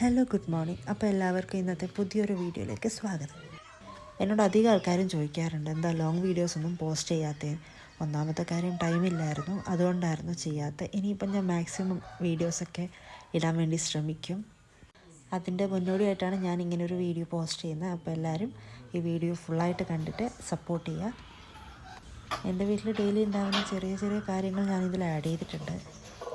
Hello good morning അപ്പോൾ എല്ലാവർക്കും ഇന്നത്തെ പുതിയൊരു വീഡിയോയിലേക്ക് സ്വാഗതം. എന്നോട് അധികം ആൾക്കാരും ചോദിക്കാറുണ്ട് എന്താ ലോങ് വീഡിയോസ് ഒന്നും പോസ്റ്റ് ചെയ്യാത്ത ഒന്നാമത്തെ കാര്യം ടൈമില്ലായിരുന്നു അതുകൊണ്ടായിരുന്നു ചെയ്യാത്ത ഇനിയിപ്പം ഞാൻ മാക്സിമം വീഡിയോസൊക്കെ ഇടാൻ വേണ്ടി ശ്രമിക്കും. അതിന്റെ മുന്നോടിയായിട്ടാണ് ഞാൻ ഇങ്ങനെ ഒരു വീഡിയോ പോസ്റ്റ് ചെയ്യുന്നത്. അപ്പോൾ എല്ലാവരും ഈ വീഡിയോ ഫുള്ളായിട്ട് കണ്ടിട്ട് സപ്പോർട്ട് ചെയ്യുക. എന്റെ വീട്ടിൽ ഡെയിലി ഉണ്ടാകുന്ന ചെറിയ ചെറിയ കാര്യങ്ങൾ ഞാനിതിൽ ആഡ് ചെയ്തിട്ടുണ്ട്.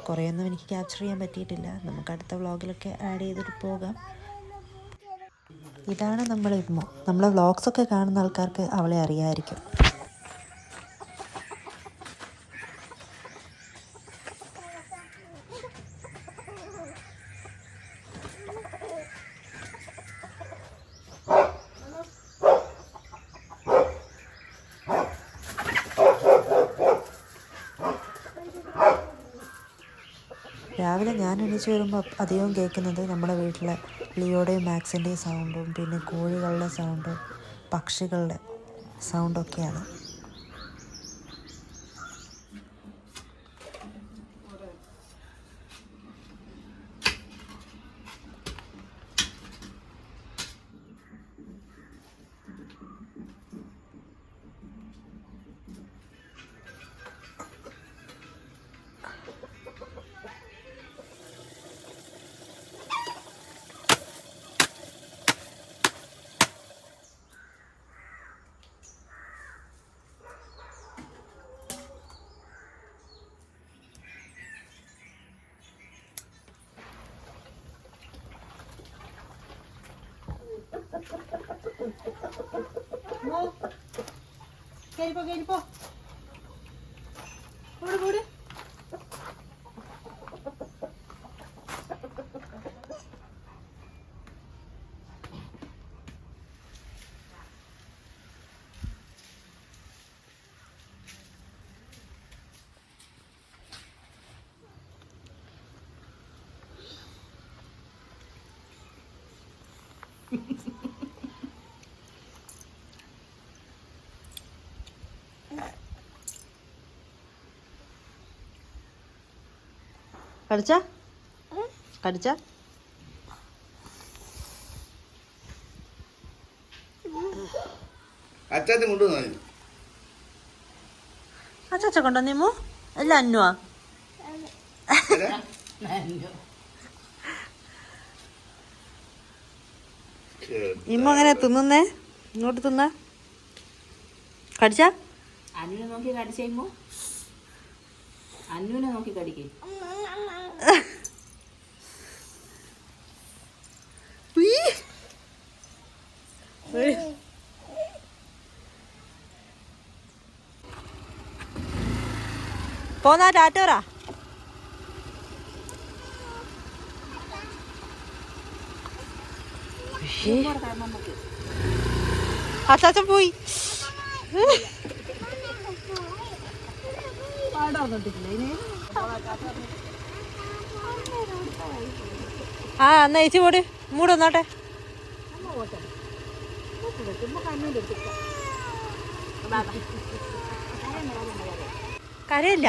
കുറേയൊന്നും എനിക്ക് ക്യാപ്ചർ ചെയ്യാൻ പറ്റിയിട്ടില്ല. നമുക്ക് അടുത്ത വ്ളോഗിലൊക്കെ ആഡ് ചെയ്തിട്ട് പോകാം. ഇതാണ് നമ്മൾ ഇമ്മോ നമ്മളെ വ്ളോഗ്സൊക്കെ കാണുന്ന ആൾക്കാർക്ക് അവളെ അറിയാമായിരിക്കും. രാവിലെ ഞാൻ എണീച്ച് വരുമ്പോൾ അധികവും കേൾക്കുന്നത് നമ്മുടെ വീട്ടിലെ ലിയോടെയും മാക്സിന്റെയും സൗണ്ടും പിന്നെ കോഴികളുടെ സൗണ്ടും പക്ഷികളുടെ സൗണ്ടൊക്കെയാണ് കേറിപ്പോ കേറിപ്പോ പോട് പോട് കടിച്ച? കടിച്ച? അച്ചാച്ചൻ കൊണ്ടുവന്നു അച്ചാച്ച കൊണ്ടോ നിമ്മു അല്ല അന്നുവാ. ഇമ്മ അങ്ങനെ തിന്നുന്നേ? ഇങ്ങോട്ട് തിന്ന? കടിച്ച? അന്നുവിനെ നോക്കി കടിച്ചു അന്നുവിനെ നോക്കി കടിക്കേ. പോന്നാ ടാറ്റോറാ അച്ചാച്ചൻ പോയി. ആ എന്നാ ചേച്ചി പോട് മൂടൊന്നോട്ടെ കരയില്ല.